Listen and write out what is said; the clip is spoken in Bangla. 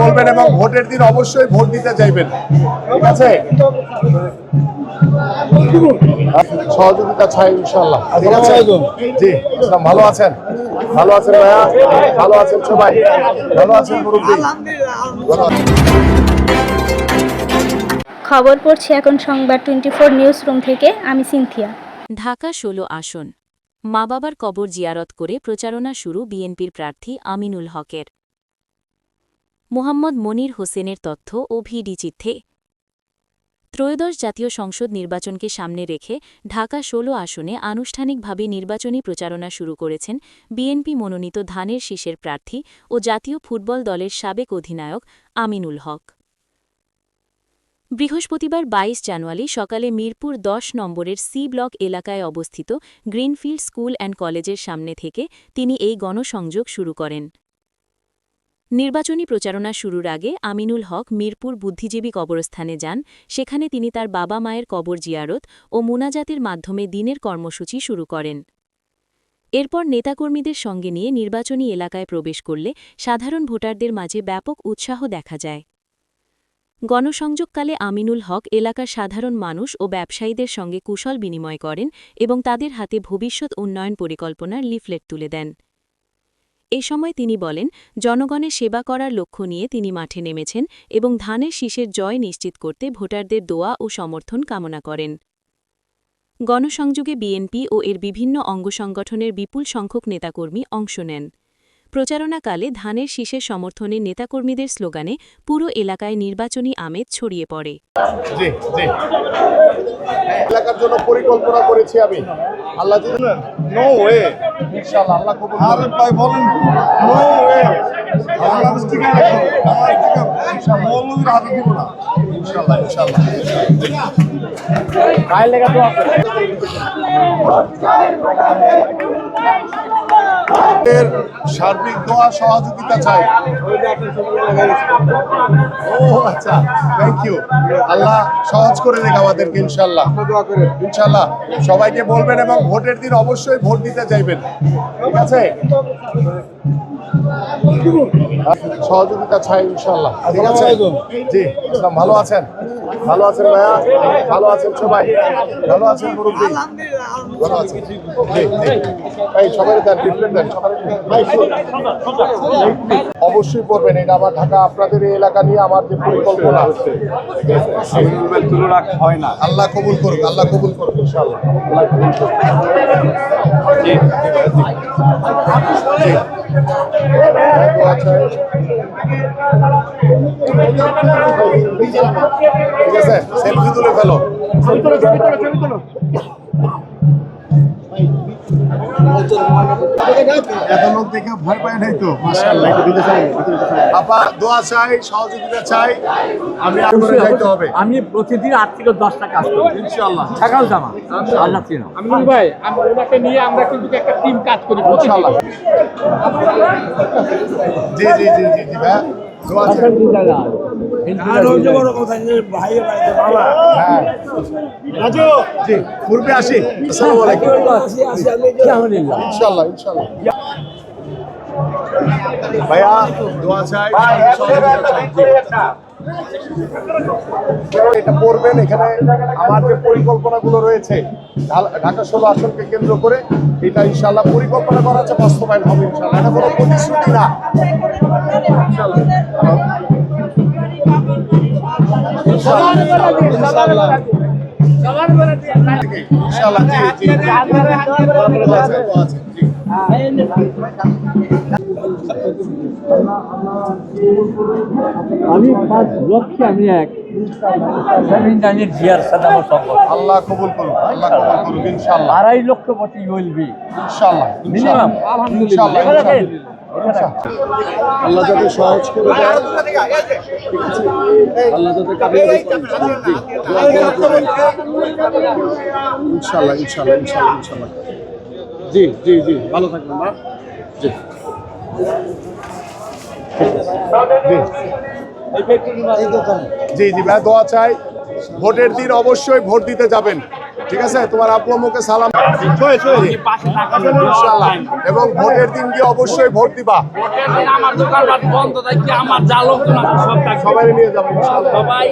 বলবেন এবং ভোটের দিন অবশ্যই ভোট দিতে চাইবেন। ঠিক আছে? সহযোগিতা চাই ইনশাল্লাহ ঠিক আছে? জি ভালো আছেন? ভালো আছেন ভাইয়া? ভালো আছেন সবাই? ভালো আছেন মুরব্বী? খবর পড়ছি এখন সংবাদ টোয়েন্টি ফোর নিউজ রুম থেকে। আমি সিনথিয়া। ঢাকা ষোলো আসন। মা বাবার কবর জিয়ারত করে প্রচারণা শুরু বিএনপির প্রার্থী আমিনুল হকের। মোহাম্মদ মনির হোসেনের তথ্য ও ভিডি চিত্রে। ত্রয়োদশ জাতীয় সংসদ নির্বাচনকে সামনে রেখে ঢাকা ষোলো আসনে আনুষ্ঠানিকভাবে নির্বাচনী প্রচারণা শুরু করেছেন বিএনপি মনোনীত ধানের শীষের প্রার্থী ও জাতীয় ফুটবল দলের সাবেক অধিনায়ক আমিনুল হক। বৃহস্পতিবার ২২ জানুয়ারি সকালে মিরপুর দশ নম্বরের সি ব্লক এলাকায় অবস্থিত গ্রিনফিল্ড স্কুল অ্যান্ড কলেজের সামনে থেকে তিনি এই গণসংযোগ শুরু করেন। নির্বাচনী প্রচারণা শুরুর আগে আমিনুল হক মিরপুর বুদ্ধিজীবী কবরস্থানে যান, সেখানে তিনি তার বাবা মায়ের কবর জিয়ারত ও মুনাজাতের মাধ্যমে দিনের কর্মসূচি শুরু করেন। এরপর নেতাকর্মীদের সঙ্গে নিয়ে নির্বাচনী এলাকায় প্রবেশ করলে সাধারণ ভোটারদের মাঝে ব্যাপক উৎসাহ দেখা যায়। গণসংযোগকালে আমিনুল হক এলাকার সাধারণ মানুষ ও ব্যবসায়ীদের সঙ্গে কুশল বিনিময় করেন এবং তাদের হাতে ভবিষ্যৎ উন্নয়ন পরিকল্পনার লিফলেট তুলে দেন। এ সময় তিনি বলেন, জনগণের সেবা করার লক্ষ্য নিয়ে তিনি মাঠে নেমেছেন এবং ধানের শীষের জয় নিশ্চিত করতে ভোটারদের দোয়া ও সমর্থন কামনা করেন। গণসংযোগে বিএনপি ও এর বিভিন্ন অঙ্গসংগঠনের বিপুল সংখ্যক নেতাকর্মী অংশ নেন। প্রচারণাকালে ধানের শীষের সমর্থনে নেতাকর্মীদের স্লোগানে পুরো এলাকায় নির্বাচনী আমেজ ছড়িয়ে পড়ে। জি জি। এলাকার জন্য পরিকল্পনা করেছি আমি। আল্লাহ যদি নো ওয়ে ইনশাআল্লাহ আল্লাহ কবুল করুন। ভাই বলেন নো ওয়ে বাংলাদেশ থেকে মৌলভীর হাতে দিব না। ইনশাআল্লাহ ইনশাআল্লাহ। কায় লেখা তো এর সার্বিক দোয়া সহযোগিতা চাই। ও আচ্ছা থ্যাংক ইউ আল্লাহ সহজ করে দেখ আমাদেরকে, ইনশাল্লাহ। ইনশাল্লাহ, সবাইকে বলবেন এবং ভোটের দিন অবশ্যই ভোট দিতে চাইবেন। ঠিক আছে? সহযোগিতা চাই, ইনশাল্লাহ। ঠিক আছে? জি ভালো আছেন? ভালো আছেন ভাইয়া? ভালো আছেন সবাই? ভালো আছেন মুরব্বী? ভালো আছেন। এই সবাই দেন ডিফারেন্ট দেন অবশ্যই করবেন এটা আমার ঢাকা আপনাদের এই এলাকা নিয়ে আমার যে পরিকল্পনা। হয় না। আল্লাহ কবুল করুক আল্লাহ কবুল করুক ইনশাআল্লাহ। আল্লাহ কবুল করুক জি জি আচ্ছা ঠিক আছে সেলফি তুলে ফেলো এত লোক দেখে ভয় পায় নাই তো? আপা দোয়া চাই সহযোগিতা চাই। আমি আগে যাইতে হবে। আমি প্রতিদিন আট থেকে দশটা কাজ করি। ইনশাআল্লাহ। সকাল জামা। আল্লাহ চিনো। আমিনুল ভাই ওনাকে নিয়ে আমরা কিন্তু একটা টিম কাজ করি ইনশাআল্লাহ। জি জি জি জি জি ভাই। দোয়া চাই। জি পূর্বে আসি। আসসালামু আলাইকুম। ইনশাআল্লাহ ইনশাআল্লাহ। ভাইয়া দোয়া চাই। এটা পড়বেন এখানে। আমার যে পরিকল্পনাগুলো রয়েছে ঢাকা ষোলো আসনকে কেন্দ্র করে এটা ইনশাল্লাহ পরিকল্পনা করা আছে বাস্তবায়ন হবে ইনশাল্লাহ এটা কোনো প্রতিশ্রুতি না। ইনশাল্লাহ আমি পাঁচ আমি এক। জিয়ার সাথে আমার সম্পর্ক আল্লাহ কবুল করুন আল্লাহ কবুল করুন ইনশাল্লাহ আড়াই লক্ষ প্রতি উইল বি ইনশাল্লাহ মিনিমাম। ইনশাল্লাহ আল্লাহ যাতে সহজ করে দেয়। আল্লাহ যাতে। ইনশাল্লাহ ইনশাল্লাহ ইনশাল্লাহ ইনশাল্লাহ জি জি জি ভালো থাকবেন মা। জি। জি জি ভাই দোয়া চাই। ভোটের দিন অবশ্যই ভোট দিতে যাবেন। ঠিক আছে? তোমার আব্বু আম্মুকে সালাম। এবং ভোটের দিন গিয়ে অবশ্যই ভোট দিবা। আমার দোকান বন্ধ থাকি আমার যা লোক সবাই নিয়ে যাব সবাই